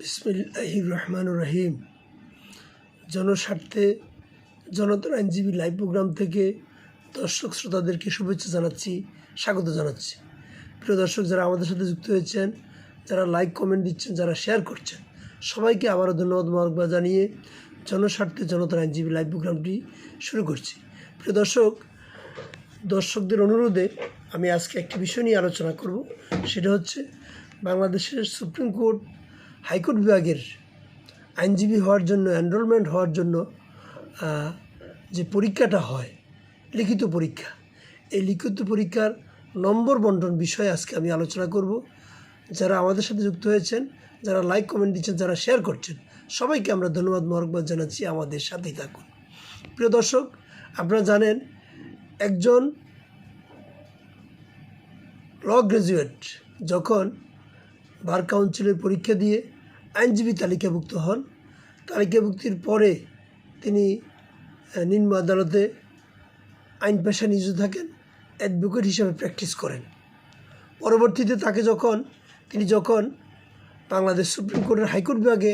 বিসমিল্লাহ রহমান রহিম জনস্বার্থে জনতার আইনজীবী লাইভ প্রোগ্রাম থেকে দর্শক শ্রোতাদেরকে শুভেচ্ছা জানাচ্ছি, স্বাগত জানাচ্ছি। প্রিয় দর্শক, যারা আমাদের সাথে যুক্ত হয়েছেন, যারা লাইক, কমেন্ট দিচ্ছেন, যারা শেয়ার করছেন, সবাইকে আবারও ধন্যবাদ মরকবা জানিয়ে জনস্বার্থে জনতার আইনজীবী লাইভ প্রোগ্রামটি শুরু করছি। প্রিয় দর্শক, দর্শকদের অনুরোধে আমি আজকে একটি বিষয় নিয়ে আলোচনা করব। সেটা হচ্ছে বাংলাদেশের সুপ্রিম কোর্ট হাইকোর্ট বিভাগের আইনজীবী হওয়ার জন্য এনরোলমেন্ট হওয়ার জন্য যে পরীক্ষাটা হয়, লিখিত পরীক্ষা, এই লিখিত পরীক্ষার নম্বর বন্টন বিষয়ে আজকে আমি আলোচনা করব। যারা আমাদের সাথে যুক্ত হয়েছেন, যারা লাইক কমেন্ট দিচ্ছেন, যারা শেয়ার করছেন, সবাইকে আমরা ধন্যবাদ মরকবাদ জানাচ্ছি। আমাদের সাথেই থাকুন। প্রিয় দর্শক, আপনারা জানেন, একজন ল গ্রাজুয়েট যখন বার কাউন্সিলের পরীক্ষা দিয়ে আইনজীবী তালিকাভুক্ত হন। তালিকাভুক্তির পরে তিনি নিম্ন আদালতে আইন পেশা নিয়োজিত থাকেন, অ্যাডভোকেট হিসাবে প্র্যাকটিস করেন। পরবর্তীতে তাকে যখন, তিনি যখন বাংলাদেশ সুপ্রিম কোর্টের হাইকোর্ট বিভাগে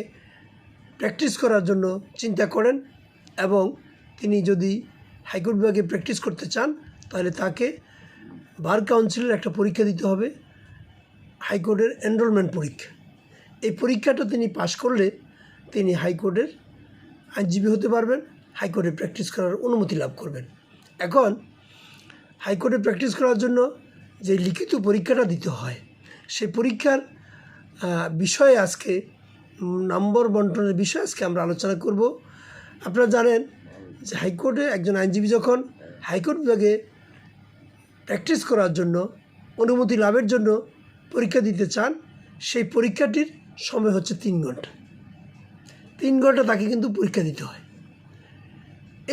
প্র্যাকটিস করার জন্য চিন্তা করেন এবং তিনি যদি হাইকোর্ট বিভাগে প্র্যাকটিস করতে চান, তাহলে তাকে বার কাউন্সিলের একটা পরীক্ষা দিতে হবে। হাইকোর্টের এনরোলমেন্ট পরীক্ষা। এই পরীক্ষাটা তিনি পাশ করলে তিনি হাইকোর্টের আইনজীবী হতে পারবেন, হাইকোর্টে প্র্যাকটিস করার অনুমতি লাভ করবেন। এখন হাইকোর্টে প্র্যাকটিস করার জন্য যে লিখিত পরীক্ষাটা দিতে হয় সেই পরীক্ষার বিষয়ে আজকে নম্বর বন্টনের বিষয়ে আজকে আমরা আলোচনা করব। আপনারা জানেন যে হাইকোর্টে একজন আইনজীবী যখন হাইকোর্ট বিভাগে প্র্যাকটিস করার জন্য, অনুমতি লাভের জন্য পরীক্ষা দিতে চান, সেই পরীক্ষাটির সময় হচ্ছে তিন ঘণ্টা। তিন ঘণ্টা তাকে কিন্তু পরীক্ষা দিতে হয়।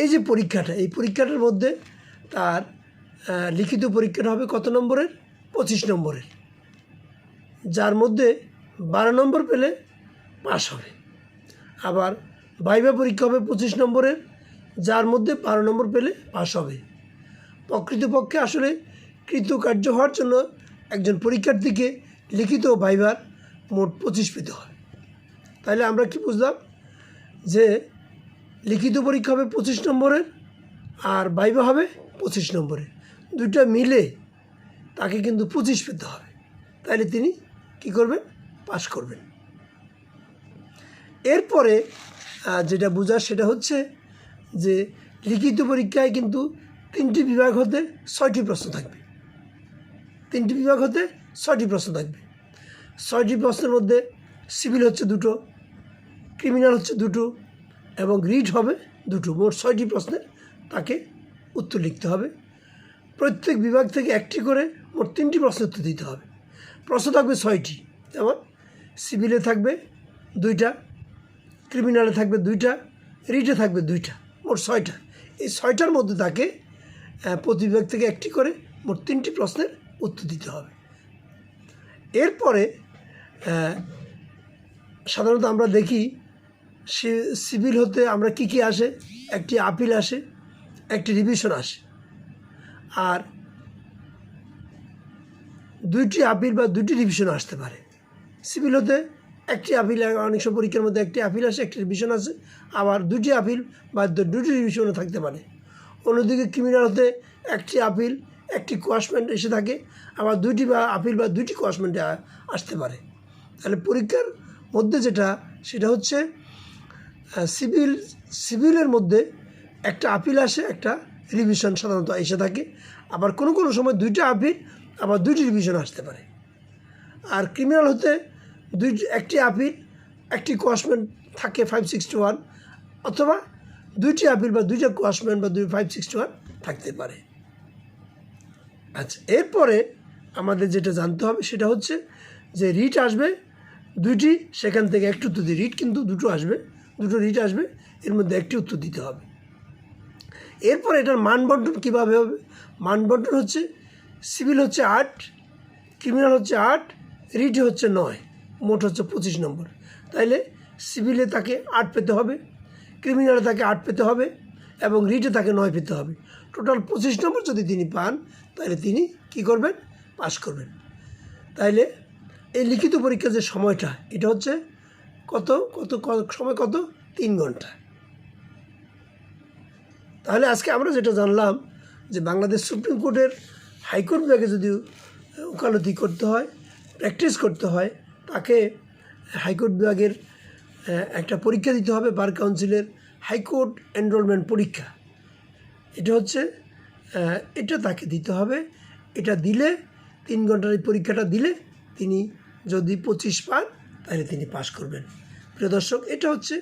এই যে পরীক্ষাটা, এই পরীক্ষাটার মধ্যে তার লিখিত পরীক্ষাটা হবে কত নম্বরের? পঁচিশ নম্বরের। যার মধ্যে বারো নম্বর পেলে পাশ হবে। আবার ভাইভা পরীক্ষা হবে পঁচিশ নম্বরের, যার মধ্যে বারো নম্বর পেলে পাশ হবে। প্রকৃতপক্ষে আসলে কৃতকার্য হওয়ার জন্য একজন পরীক্ষার্থীকে লিখিত ভাইবার মোট পঁচিশ পেতে হয়। তাহলে আমরা কি বুঝলাম? যে লিখিত পরীক্ষা হবে পঁচিশ নম্বরের আর ভাইবা হবে পঁচিশ নম্বরের। দুইটা মিলে তাকে কিন্তু পঁচিশ পেতে হবে। তাহলে তিনি কি করবেন? পাশ করবেন। এরপরে যেটা বোঝার সেটা হচ্ছে যে লিখিত পরীক্ষায় কিন্তু তিনটি বিভাগ হতে ছয়টি প্রশ্ন থাকবে। তিনটি বিভাগ হতে ছয়টি প্রশ্ন থাকবে। ছয়টি প্রশ্নের মধ্যে সিভিল হচ্ছে দুটো, ক্রিমিনাল হচ্ছে দুটো এবং রিট হবে দুটো। মোট ছয়টি প্রশ্নের তাকে উত্তর লিখতে হবে। প্রত্যেক বিভাগ থেকে একটি করে মোট তিনটি প্রশ্ন উত্তর দিতে হবে। প্রশ্ন থাকবে ছয়টি, যেমন সিভিলে থাকবে দুইটা, ক্রিমিনালে থাকবে দুইটা, রিটে থাকবে দুইটা, মোট ছয়টা। এই ছয়টার মধ্যে তাকে প্রতি বিভাগ থেকে একটি করে মোট তিনটি প্রশ্নের উত্তর দিতে হবে। এরপরে সাধারণত আমরা দেখি সিভিল হতে আমরা কি কি আসে? একটি আপিল আসে, একটি রিভিশন আসে। আর দুইটি আপিল বা দুইটি রিভিশন আসতে পারে। সিভিল হতে একটি আপিল, অনেক সময় পরীক্ষার মধ্যে একটি আপিল আসে, একটি রিভিশন আসে। আবার দুটি আপিল বা দুটি রিভিশনও থাকতে পারে। অন্যদিকে ক্রিমিনাল হতে একটি আপিল একটি কোয়াশমেন্ট এসে থাকে, আবার দুইটি বা আপিল বা দুইটি কোয়াশমেন্টে আসতে পারে। তাহলে পরীক্ষার মধ্যে যেটা, সেটা হচ্ছে সিভিল, সিভিলের মধ্যে একটা আপিল আসে, একটা রিভিশন সাধারণত এসে থাকে। আবার কোনো কোনো সময় দুইটা আপিল, আবার দুইটি রিভিশন আসতে পারে। আর ক্রিমিনাল হতে দুই একটি আপিল, একটি কোয়াশমেন্ট থাকে ফাইভ সিক্সটি ওয়ান অথবা দুইটি আপিল বা দুইটা কোয়াশমেন্ট বা দুই ফাইভ সিক্সটি ওয়ান থাকতে পারে। আচ্ছা এরপরে আমাদের যেটা জানতে হবে সেটা হচ্ছে যে রিট আসবে দুইটি, সেখান থেকে একটি উত্তর দিই রিট কিন্তু দুটো আসবে, দুটো রিট আসবে, এর মধ্যে একটি উত্তর দিতে হবে। এরপর এটার মান বন্টন কীভাবে হবে? মান বন্টন হচ্ছে সিভিল হচ্ছে আট, ক্রিমিনাল হচ্ছে আট, রিট হচ্ছে নয়, মোট হচ্ছে পঁচিশ নম্বর। তাইলে সিভিলে তাকে আট পেতে হবে, ক্রিমিনালে তাকে আট পেতে হবে এবং রিটে তাকে নয় পেতে হবে। টোটাল পঁচিশ নম্বর যদি তিনি পান, তাহলে তিনি কি করবেন? পাশ করবেন। তাইলে এই লিখিত পরীক্ষার যে সময়টা, এটা হচ্ছে কত কত সময় কত? তিন ঘণ্টা। তাহলে আজকে আমরা যেটা জানলাম যে বাংলাদেশ সুপ্রিম কোর্টের হাইকোর্ট বিভাগে যদি ওকালতি করতে হয়, প্র্যাকটিস করতে হয়, তাকে হাইকোর্ট বিভাগের একটা পরীক্ষা দিতে হবে, বার কাউন্সিলের হাইকোর্ট এনরোলমেন্ট পরীক্ষা। এটা হচ্ছে এটা তাকে দিতে হবে। এটা দিলে, তিন ঘণ্টার এই পরীক্ষাটা দিলে তিনি যদি পঁচিশ পান, তাহলে তিনি পাশ করবেন। প্রিয় দর্শক, এটা হচ্ছে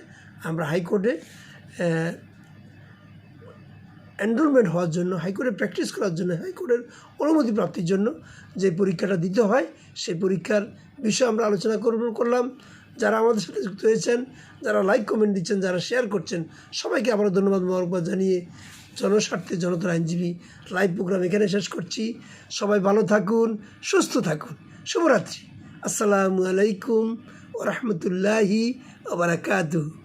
আমরা হাইকোর্টে এনরোলমেন্ট হওয়ার জন্য, হাইকোর্টে প্র্যাকটিস করার জন্য, হাইকোর্টের অনুমতি প্রাপ্তির জন্য যে পরীক্ষাটা দিতে হয়, সেই পরীক্ষার বিষয়ে আমরা আলোচনা করব, করলাম। যারা আমাদের সাথে যুক্ত হয়েছেন, যারা লাইক কমেন্ট দিচ্ছেন, যারা শেয়ার করছেন, সবাইকে আবার ধন্যবাদ, মোবারকবাদ জানিয়ে জনস্বার্থে জনতার আইনজীবী লাইভ প্রোগ্রাম এখানে শেষ করছি। সবাই ভালো থাকুন, সুস্থ থাকুন। শুভরাত্রি। আসসালামু আলাইকুম ও রহমতুল্লাহি ওবরাকাতুহ